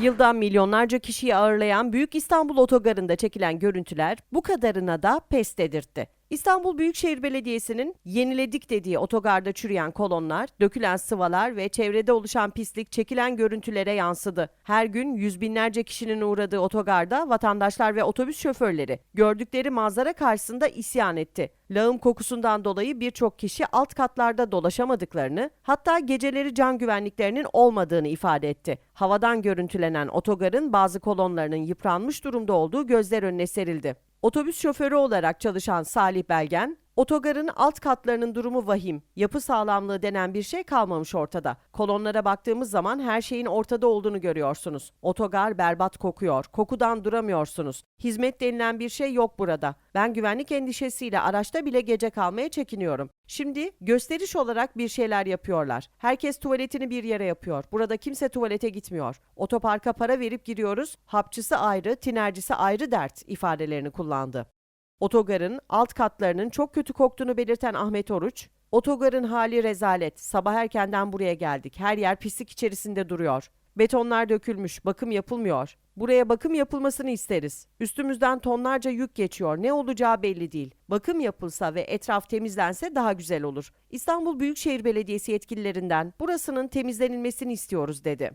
Yılda milyonlarca kişiyi ağırlayan Büyük İstanbul Otogarı'nda çekilen görüntüler bu kadarına da pes dedirtti. İstanbul Büyükşehir Belediyesi'nin yeniledik dediği otogarda çürüyen kolonlar, dökülen sıvalar ve çevrede oluşan pislik çekilen görüntülere yansıdı. Her gün yüz binlerce kişinin uğradığı otogarda vatandaşlar ve otobüs şoförleri gördükleri manzara karşısında isyan etti. Lağım kokusundan dolayı birçok kişi alt katlarda dolaşamadıklarını, hatta geceleri can güvenliklerinin olmadığını ifade etti. Havadan görüntülenen otogarın bazı kolonlarının yıpranmış durumda olduğu gözler önüne serildi. Otobüs şoförü olarak çalışan Salih Belgen, otogarın alt katlarının durumu vahim. Yapı sağlamlığı denen bir şey kalmamış ortada. Kolonlara baktığımız zaman her şeyin ortada olduğunu görüyorsunuz. Otogar berbat kokuyor. Kokudan duramıyorsunuz. Hizmet denilen bir şey yok burada. Ben güvenlik endişesiyle araçta bile gece kalmaya çekiniyorum. Şimdi gösteriş olarak bir şeyler yapıyorlar. Herkes tuvaletini bir yere yapıyor. Burada kimse tuvalete gitmiyor. Otoparka para verip giriyoruz. Hapçısı ayrı, tinercisi ayrı dert ifadelerini kullandı. Otogarın alt katlarının çok kötü koktuğunu belirten Ahmet Oruç, Otogarın hali rezalet. Sabah erkenden buraya geldik. Her yer pislik içerisinde duruyor. Betonlar dökülmüş, bakım yapılmıyor. Buraya bakım yapılmasını isteriz. Üstümüzden tonlarca yük geçiyor. Ne olacağı belli değil. Bakım yapılsa ve etraf temizlense daha güzel olur. İstanbul Büyükşehir Belediyesi yetkililerinden burasının temizlenilmesini istiyoruz dedi.